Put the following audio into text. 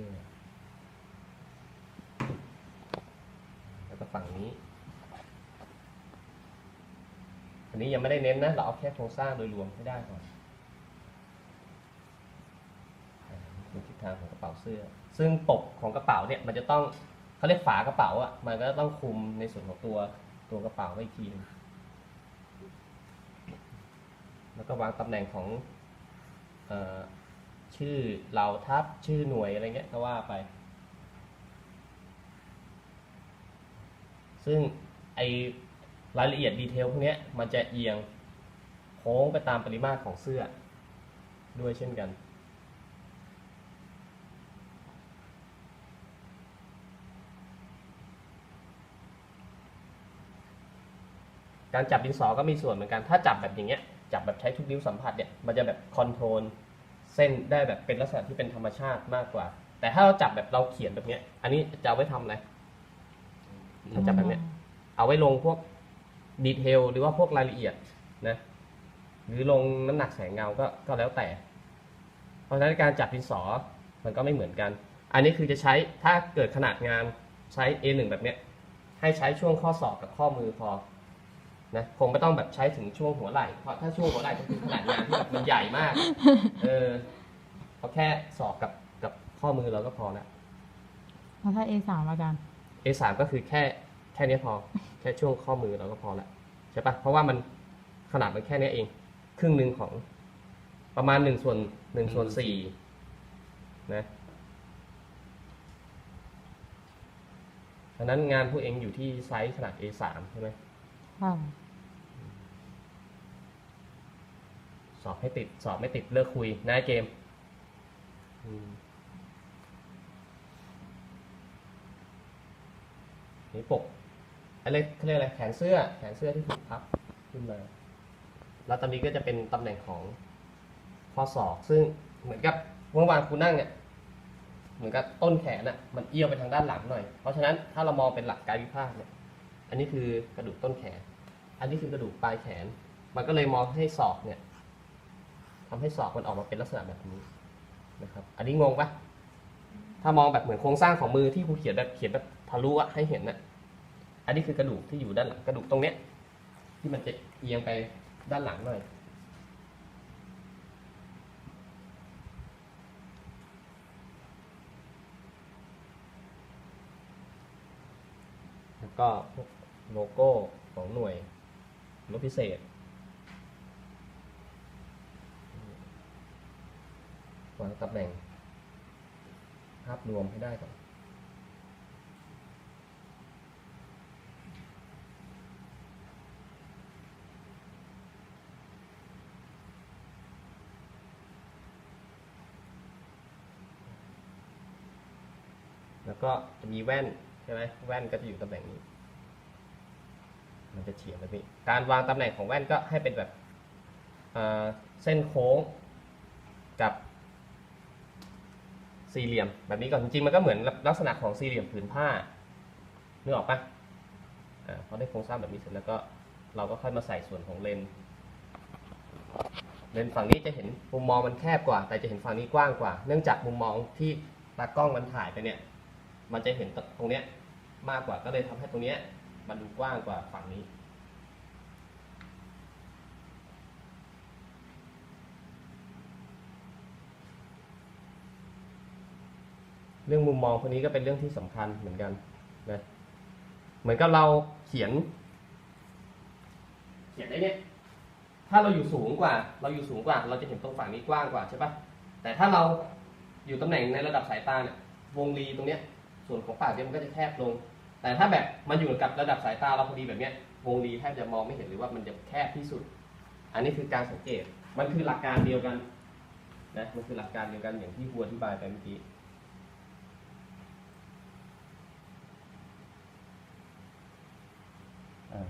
สื้อแล้วก็ฝั่งนี้ อันนี้ยังไม่ได้เน้นนะ เราเอาแค่โครงสร้างโดยรวมให้ได้ก่อนอ่านี่คือทิศทางของกระเป๋าเสื้อ ซึ่งปกของกระเป๋าเนี่ยมันจะต้องเขาเรียกฝากระเป๋าอะ มันก็ต้องคุมในส่วนของตัวตัวกระเป๋าไว้อีกทีนึงแล้วก็วางตำแหน่งของ ชื่อเหล่าทัพชื่อหน่วยอะไรเงี้ยก็ว่าไป ซึ่งไอรายละเอียดดีเทลพวกนี้มันจะเอียงโค้งไปตามปริมาตรของเสื้อ ด้วยเช่นกัน การจับดินสอก็มีส่วนเหมือนกัน ถ้าจับแบบอย่างเงี้ย จับแบบใช้ทุกนิ้วสัมผัสเนี่ย มันจะแบบคอนโทรล เส้นได้แบบเป็นลักษณะที่เป็นธรรมชาติมากกว่า แต่ถ้าเราจับแบบเราเขียนแบบเนี้ย อันนี้จะเอาไว้ทำอะไรถ้าจับแบบเนี้ย เอาไว้ลงพวกดีเทลหรือว่าพวกรายละเอียดนะ หรือลงน้ำหนักแสงเงาก็ก็แล้วแต่ เพราะฉะนั้นการจับดินสอมันก็ไม่เหมือนกัน อันนี้คือจะใช้ถ้าเกิดขนาดงานใช้ A1 แบบเนี้ยให้ใช้ช่วงข้อศอกกับข้อมือพอ นะคงไม่ต้องแบบใช้ถึงช่วงหัวไหล่เพราะถ้าช่วงหัวไหล่ก็คือขนาดงานที่แบบมันใหญ่มากเออเอาแค่ศอกกับกับข้อมือเราก็พอแล้วแล้วถ้า A3 อาจารย์ A3 ก็คือแค่แค่นี้พอ แค่ช่วงข้อมือเราก็พอแล้วใช่ปะเพราะว่ามันขนาดมันแค่นี้เอง ครึ่งหนึ่งของประมาณหนึ่งส่วนหนึ่งส่วนสี่นะดังนั้นงานพวกเองอยู่ที่ไซส์ขนาด A3 ใช่ไหม ค่ะสอบให้ติด สอบไม่ติดเลิกคุยนาเกมอืมนี่ปกอะไรเขาเรียกอะไรแขนเสื้อ แขนเสื้อที่ถูกพับขึ้นมา แล้วตอนนี้ก็จะเป็นตำแหน่งของข้อศอกซึ่งเหมือนกับเมื่อวานคุณนั่งเนี่ยเหมือนกับต้นแขนอะมันเอี้ยวไปทางด้านหลังหน่อย เพราะฉะนั้นถ้าเรามองเป็นหลักกายวิภาคเนี่ย อันนี้คือกระดูกต้นแขน อันนี้คือกระดูกปลายแขน มันก็เลยมองให้ศอกเนี่ยทำให้ศอกมันออกมาเป็นลักษณะแบบนี้นะครับ อันนี้งงปะถ้ามองแบบเหมือนโครงสร้างของมือที่ครูเขียนแบบเขียนแบบทะลุอะให้เห็นนะอันนี้คือกระดูกที่อยู่ด้านหลังกระดูกตรงเนี้ย ที่มันจะเอียงไปด้านหลังหน่อยแล้วก็โลโก้ของหน่วย รบพิเศษ วางตำแหน่ง ภาพรวมให้ได้ก่อนแล้วก็จะมีแว่นใช่ไหมแว่นก็จะอยู่ตำแหน่งนี้ มันจะเฉียงแบบนี้การวางตำแหน่งของแว่นก็ให้เป็นแบบเเส้นโค้งกับสี่เหลี่ยมแบบนี้ก่อนจริงๆมันก็เหมือนลักษณะของสี่เหลี่ยมผืนผ้านึกออกปะอ่าพอได้โครงสร้างแบบนี้เสร็จแล้วก็เราก็ค่อยมาใส่ส่วนของเลนเลนฝั่งนี้จะเห็นมุมมองมันแคบกว่า แต่จะเห็นฝั่งนี้กว้างกว่า เนื่องจากมุมมองที่ตากล้องมันถ่ายไปเนี่ย มันจะเห็นตรงเนี้ยมากกว่าก็เลยทำให้ตรงเนี้ย มันดูกว้างกว่าฝั่งนี้ เรื่องมุมมองพวกนี้ก็เป็นเรื่องที่สำคัญเหมือนกันนะเหมือนกับเราเขียน เขียนได้เนี่ยถ้าเราอยู่สูงกว่า เราอยู่สูงกว่า เราจะเห็นตรงฝั่งนี้กว้างกว่าใช่ปะแต่ถ้าเราอยู่ตำแหน่งในระดับสายตาเนี่ยวงรีตรงเนี้ยส่วนของปากเนี่ยมันก็จะแคบลง แต่ถ้าแบบมันอยู่กับระดับสายตาเราพอดีแบบเนี้ยวงรีแทบจะมองไม่เห็นหรือว่ามันจะแคบที่สุด อันนี้คือการสังเกต มันคือหลักการเดียวกันนะ มันคือหลักการเดียวกันอย่างที่ครูอธิบายไปเมื่อกี้อ่า